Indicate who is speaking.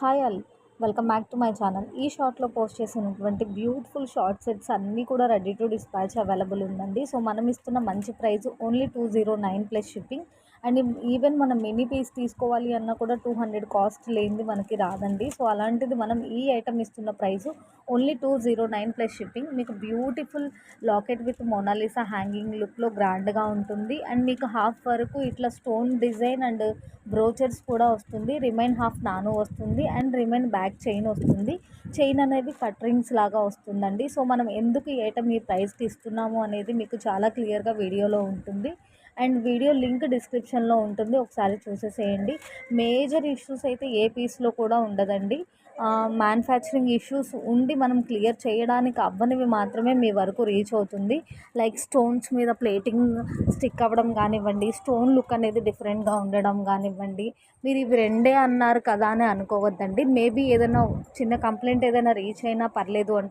Speaker 1: Hi all welcome back to my channel. ఈ షార్ట్లో post చేసినటువంటి బ్యూటిఫుల్ షార్ట్ సెట్స్ అన్నీ కూడా రెడీ టు డిస్పాచ్ అవైలబుల్ ఉందండి. సో మనం ఇస్తున్న మంచి price only two zero nine plus shipping. And even మనం మినీ పీస్ తీసుకోవాలి అన్నా కూడా టూ హండ్రెడ్ కాస్ట్ లేనిది మనకి రాదండి. సో అలాంటిది మనం ఈ ఐటమ్ ఇస్తున్న price only two zero nine plus shipping మీకు beautiful locket with Mona Lisa hanging లుక్లో గ్రాండ్గా ఉంటుంది. అండ్ మీకు హాఫ్ వరకు ఇట్లా స్టోన్ డిజైన్ అండ్ బ్రోచర్స్ కూడా వస్తుంది. రిమైన్ హాఫ్ నాను వస్తుంది అండ్ రిమైన్ బ్యాక్ చైన్ వస్తుంది. చైన్ అనేది కట్ రింగ్స్ లాగా వస్తుందండి. సో మనం ఎందుకు ఈ ఐటమ్ ఈ ప్రైస్కి ఇస్తున్నాము అనేది మీకు చాలా క్లియర్గా వీడియోలో ఉంటుంది. అండ్ వీడియో లింక్ డిస్క్రిప్షన్లో ఉంటుంది ఒకసారి చూసేసేయండి. మేజర్ ఇష్యూస్ అయితే ఏ పీస్లో కూడా ఉండదండి. మ్యానుఫ్యాక్చరింగ్ ఇష్యూస్ ఉండి మనం క్లియర్ చేయడానికి అవ్వనివి మాత్రమే మీ వరకు రీచ్ అవుతుంది. లైక్ స్టోన్స్ మీద ప్లేటింగ్ స్టిక్ అవ్వడం కానివ్వండి స్టోన్ లుక్ అనేది డిఫరెంట్గా ఉండడం కానివ్వండి మీరు ఇవి రెండే అన్నారు కదా అని అనుకోవద్దండి. మేబీ ఏదైనా చిన్న కంప్లైంట్ ఏదైనా రీచ్ అయినా పర్లేదు అంటే